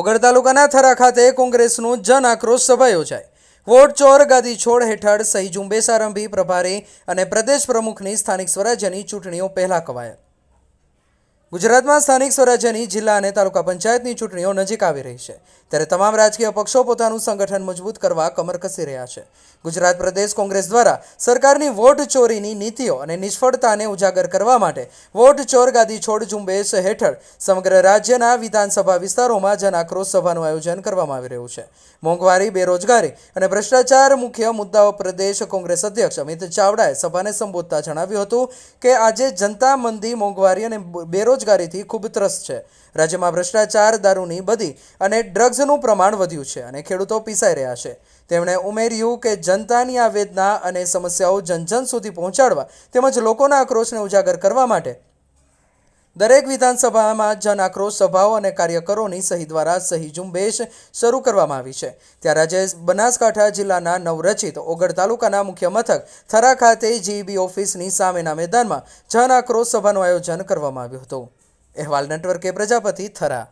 ઓગળ તાલુકાના થરા ખાતે કોંગ્રેસનું જન આક્રોશ સભા યોજાઈ. વોટ ચોર ગાદી છોડ હેઠળ સહી ઝુંબેશ આરંભી, પ્રભારી અને પ્રદેશ પ્રમુખની સ્થાનિક સ્વરાજ્યની ચૂંટણીઓ પહેલા કવાયા ગુજરાતમાં સ્થાનિક સ્વરાજ્યની જિલ્લા અને તાલુકા પંચાયતની ચૂંટણીઓ નજીક આવી રહી છે. ત્યારે તમામ રાજકીય પક્ષો પોતાનું સંગઠન મજબૂત કરવા કમર કસી રહ્યા છે. ગુજરાત પ્રદેશ કોંગ્રેસ દ્વારા સરકારની વોટ ચોરીની નીતિઓ અને નિષ્ફળતાને ઉજાગર કરવા માટે વોટ ચોર ગાદી છોડ ઝુંબેશ હેઠળ સમગ્ર રાજ્યના વિધાનસભા વિસ્તારોમાં જન આક્રોશ સભાનું આયોજન કરવામાં આવી રહ્યું છે. મોંઘવારી, બેરોજગારી અને ભ્રષ્ટાચાર મુખ્ય મુદ્દાઓ પ્રદેશ કોંગ્રેસ અધ્યક્ષ અમિત ચાવડાએ સભાને સંબોધતા જણાવ્યું હતું કે આજે જનતા મંદી મોંઘવારી અને બેરોજગારીથી ખૂબ ત્રસ્ત છે. રાજ્યમાં ભ્રષ્ટાચાર, દારૂની બધી અને ડ્રગ્સનું પ્રમાણ વધ્યું છે અને ખેડૂતો પીસાઈ રહ્યા છે. તેમણે ઉમેર્યું કે જનતાની આ વેદના અને સમસ્યાઓ જનજન સુધી પહોંચાડવા તેમજ લોકોના આક્રોશને ઉજાગર કરવા માટે દરેક વિધાનસભામાં જન આક્રોશ સભાઓ અને કાર્યકરોની સહી દ્વારા સહી ઝુંબેશ શરૂ કરવામાં આવી છે. ત્યારે આજે બનાસકાંઠા જિલ્લાના નવરચિત ઓગળ તાલુકાના મુખ્ય મથક થરા ખાતે જીઈબી ઓફિસની સામેના મેદાનમાં જન આક્રોશ સભાનું આયોજન કરવામાં આવ્યું હતું. અહેવાલ નેટવર્કે પ્રજાપતિ થરા.